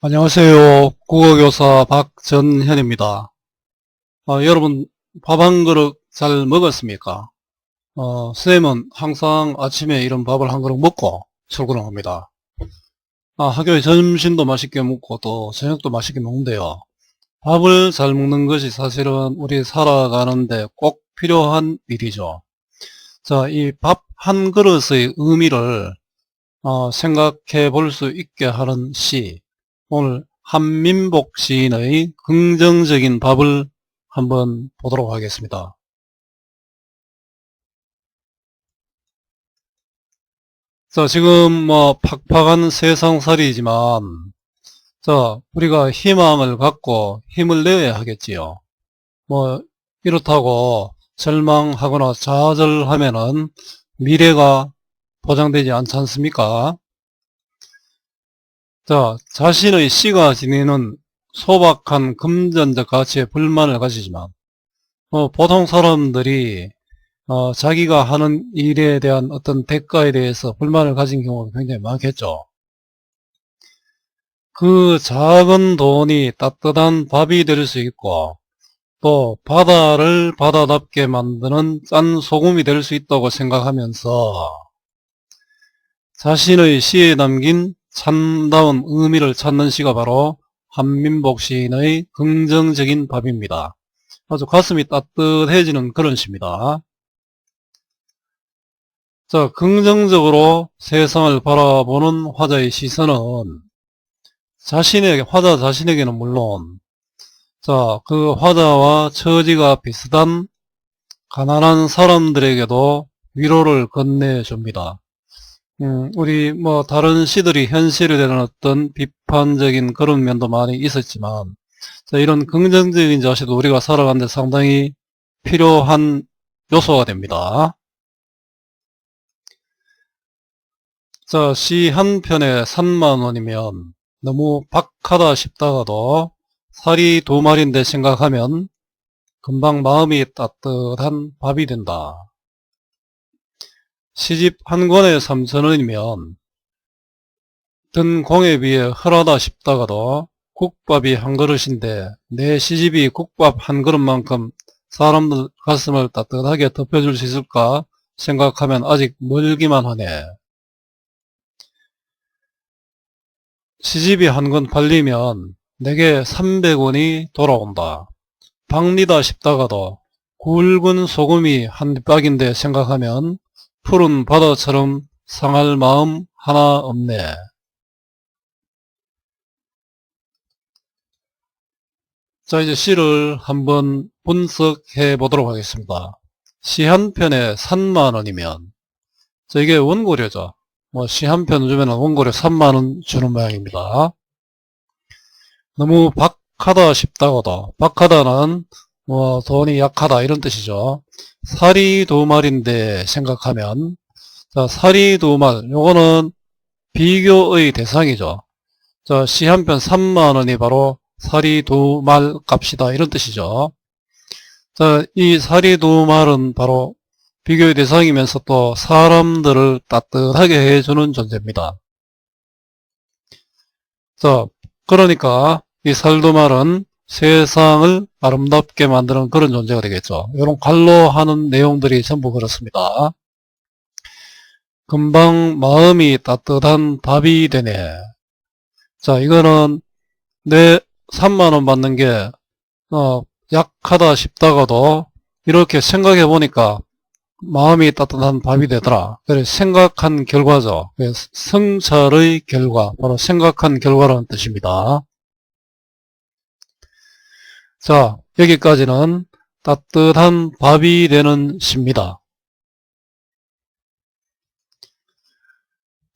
안녕하세요. 국어교사 박전현입니다. 어, 여러분 밥 한 그릇 잘 먹었습니까? 어, 쌤은 항상 아침에 이런 밥을 한 그릇 먹고 출근을 합니다. 아, 학교에 점심도 맛있게 먹고 또 저녁도 맛있게 먹는데요. 밥을 잘 먹는 것이 사실은 우리 살아가는데 꼭 필요한 일이죠. 자, 이 밥 한 그릇의 의미를 어, 생각해 볼 수 있게 하는 시, 오늘 한민복 시인의 긍정적인 밥을 한번 보도록 하겠습니다. 자, 지금 뭐 팍팍한 세상살이지만 자, 우리가 희망을 갖고 힘을 내야 하겠지요. 뭐 이렇다고 절망하거나 좌절하면은 미래가 보장되지 않지 않습니까? 자, 자신의 씨가 지니는 소박한 금전적 가치에 불만을 가지지만, 어, 보통 사람들이, 어, 자기가 하는 일에 대한 어떤 대가에 대해서 불만을 가진 경우가 굉장히 많겠죠. 그 작은 돈이 따뜻한 밥이 될 수 있고, 또 바다를 바다답게 만드는 짠 소금이 될 수 있다고 생각하면서 자신의 시에 담긴 참다운 의미를 찾는 시가 바로 한민복 시인의 긍정적인 밥입니다. 아주 가슴이 따뜻해지는 그런 시입니다. 자, 긍정적으로 세상을 바라보는 화자의 시선은 자신에게, 화자 자신에게는 물론, 자, 그 화자와 처지가 비슷한 가난한 사람들에게도 위로를 건네줍니다. 음, 우리 뭐 다른 시들이 현실에 대한 어떤 비판적인 그런 면도 많이 있었지만 자, 이런 긍정적인 자세도 우리가 살아가는데 상당히 필요한 요소가 됩니다. 자, 시 한 편에 3만 원이면 너무 박하다 싶다가도 살이 두 마리인데 생각하면 금방 마음이 따뜻한 밥이 된다. 시집 한 권에 3천원이면 든 공에 비해 헐하다 싶다가도 국밥이 한 그릇인데 내 시집이 국밥 한 그릇만큼 사람들 가슴을 따뜻하게 덮여줄 수 있을까 생각하면 아직 멀기만 하네. 시집이 한 권 팔리면 내게 300원이 돌아온다. 박리다 싶다가도 굵은 소금이 한 뒷박인데 생각하면 푸른 바다처럼 상할 마음 하나 없네. 자, 이제 시를 한번 분석해 보도록 하겠습니다. 시 한 편에 3만 원이면, 자, 이게 원고료죠. 뭐, 시 한 편 주면 원고료 3만 원 주는 모양입니다. 너무 박하다 싶다고도, 박하다는 뭐, 돈이 약하다 이런 뜻이죠. 살이 두 말인데 생각하면 자, 살이 두 말, 요거는 비교의 대상이죠. 자, 시 한 편 3만 원이 바로 살이 두말 값이다 이런 뜻이죠. 자, 이 살이 두 말은 바로 비교의 대상이면서 또 사람들을 따뜻하게 해주는 존재입니다. 자, 그러니까 이 살두말은 세상을 아름답게 만드는 그런 존재가 되겠죠. 이런 관로 하는 내용들이 전부 그렇습니다. 금방 마음이 따뜻한 밥이 되네. 자, 이거는 내 3만원 받는 게, 어, 약하다 싶다가도 이렇게 생각해 보니까 마음이 따뜻한 밥이 되더라. 그래, 생각한 결과죠. 성찰의 결과, 바로 생각한 결과라는 뜻입니다. 자, 여기까지는 따뜻한 밥이 되는 시입니다.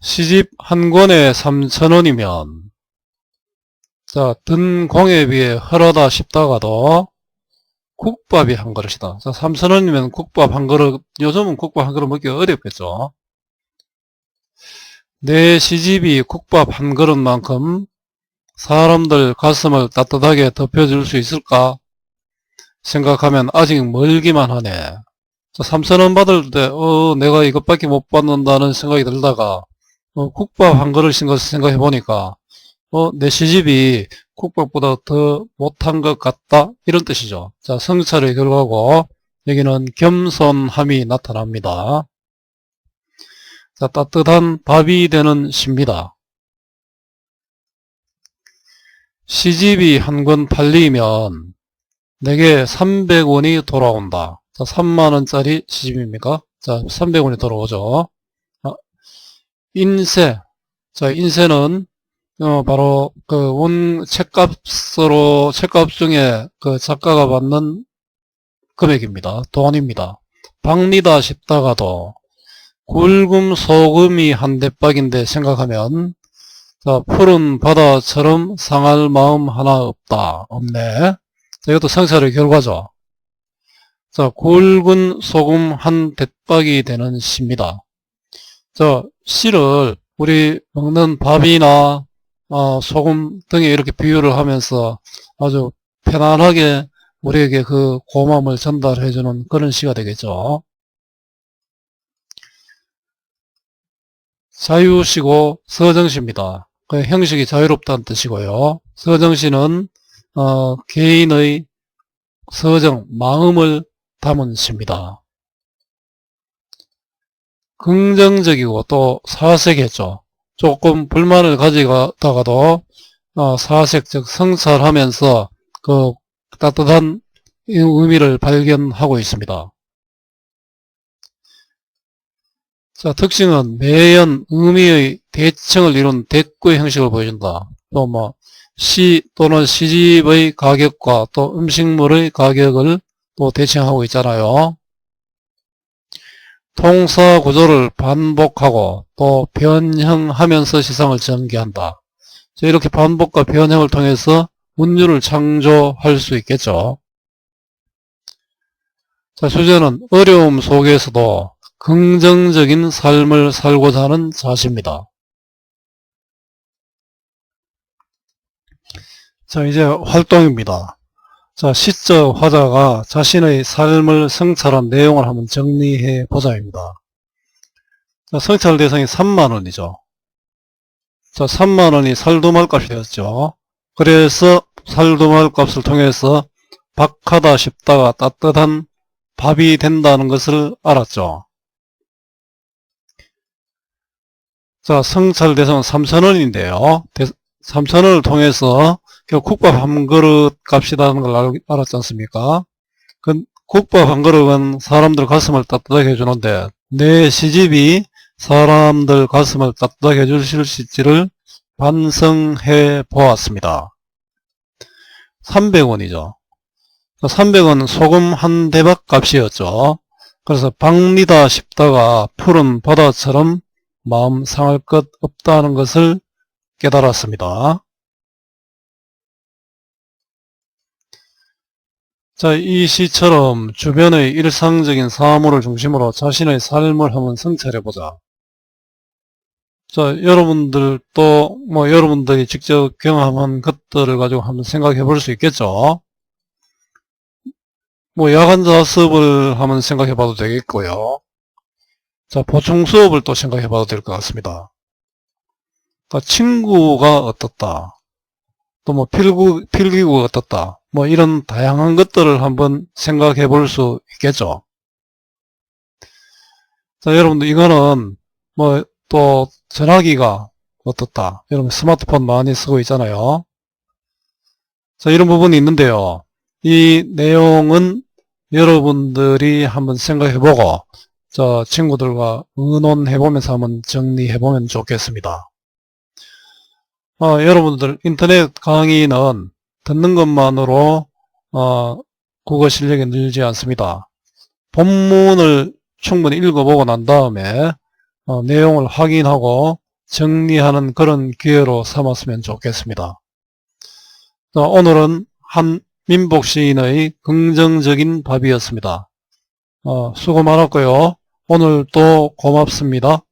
시집 한 권에 3천원이면 자, 든 공에 비해 헐하다 싶다가도 국밥이 한 그릇이다. 자, 3천원이면 국밥 한 그릇, 요즘은 국밥 한 그릇 먹기 어렵겠죠. 내 시집이 국밥 한 그릇만큼 사람들 가슴을 따뜻하게 덮여줄 수 있을까 생각하면 아직 멀기만 하네. 3천원 받을 때, 어, 내가 이것밖에 못 받는다는 생각이 들다가, 어, 국밥 한 그릇인 것을 생각해 보니까, 어, 내 시집이 국밥보다 더 못한 것 같다 이런 뜻이죠. 자 성찰의 결과고 여기는 겸손함이 나타납니다. 자 따뜻한 밥이 되는 시입니다. 시집이 한 권 팔리면 내게 300원이 돌아온다. 자, 3만원짜리 시집입니까? 자, 300원이 돌아오죠. 아, 인세. 자, 인세는, 어, 바로, 그, 원, 책값으로, 책값 중에 그 작가가 받는 금액입니다. 돈입니다. 박리다 싶다가도, 굵음 소금이 한 대박인데 생각하면, 자, 푸른 바다처럼 상할 마음 하나 없다. 없네. 자, 이것도 성찰의 결과죠. 자, 굵은 소금 한 대박이 되는 시입니다. 자, 씨를 우리 먹는 밥이나 어, 소금 등에 이렇게 비유를 하면서 아주 편안하게 우리에게 그 고마움을 전달해주는 그런 시가 되겠죠. 자유시고 서정시입니다. 그 형식이 자유롭다는 뜻이고요. 서정시는 어, 개인의 서정, 마음을 담은 시입니다. 긍정적이고 또 사색했죠. 조금 불만을 가지다가도 어, 사색, 즉 성찰하면서 그 따뜻한 의미를 발견하고 있습니다. 자, 특징은 매연 의미의 대칭을 이룬 대꾸의 형식을 보여준다. 또 뭐, 시 또는 시집의 가격과 또 음식물의 가격을 또 대칭하고 있잖아요. 통사 구조를 반복하고 또 변형하면서 시상을 전개한다. 이렇게 반복과 변형을 통해서 문율을 창조할 수 있겠죠. 자, 주제는 어려움 속에서도 긍정적인 삶을 살고자 하는 자세입니다. 자, 이제 활동입니다. 자, 시적 화자가 자신의 삶을 성찰한 내용을 한번 정리해 보자입니다. 자, 성찰 대상이 3만원이죠. 자, 3만원이 살도말 값이 되었죠. 그래서 살도말 값을 통해서 박하다 싶다가 따뜻한 밥이 된다는 것을 알았죠. 자, 성찰 대상은 3천원인데요. 3천원을 통해서 국밥 한 그릇 값이라는 걸 알았지 않습니까? 그 국밥 한 그릇은 사람들 가슴을 따뜻하게 해주는데 내 시집이 사람들 가슴을 따뜻하게 해주실 수 있지를 반성해 보았습니다. 300원이죠. 300원 소금 한 대박 값이었죠. 그래서 박리다 싶다가 푸른 바다처럼 마음 상할 것 없다는 것을 깨달았습니다. 자, 이 시처럼 주변의 일상적인 사물을 중심으로 자신의 삶을 한번 성찰해보자. 자, 여러분들도, 뭐, 여러분들이 직접 경험한 것들을 가지고 한번 생각해 볼 수 있겠죠? 뭐, 야간 자습을 한번 생각해 봐도 되겠고요. 자, 보충 수업을 또 생각해 봐도 될 것 같습니다. 자, 친구가 어떻다. 또 뭐, 필구, 필기구가 어떻다. 뭐 이런 다양한 것들을 한번 생각해 볼 수 있겠죠. 자, 여러분들 이거는 뭐 또 전화기가 어떻다. 여러분 스마트폰 많이 쓰고 있잖아요. 자, 이런 부분이 있는데요. 이 내용은 여러분들이 한번 생각해 보고 저 친구들과 의논해 보면서 한번 정리해 보면 좋겠습니다. 어, 여러분들 인터넷 강의는 듣는 것만으로 어, 국어 실력이 늘지 않습니다. 본문을 충분히 읽어보고 난 다음에 어, 내용을 확인하고 정리하는 그런 기회로 삼았으면 좋겠습니다. 자, 오늘은 한민복 시인의 긍정적인 밥이었습니다. 어, 수고 많았고요. 오늘도 고맙습니다.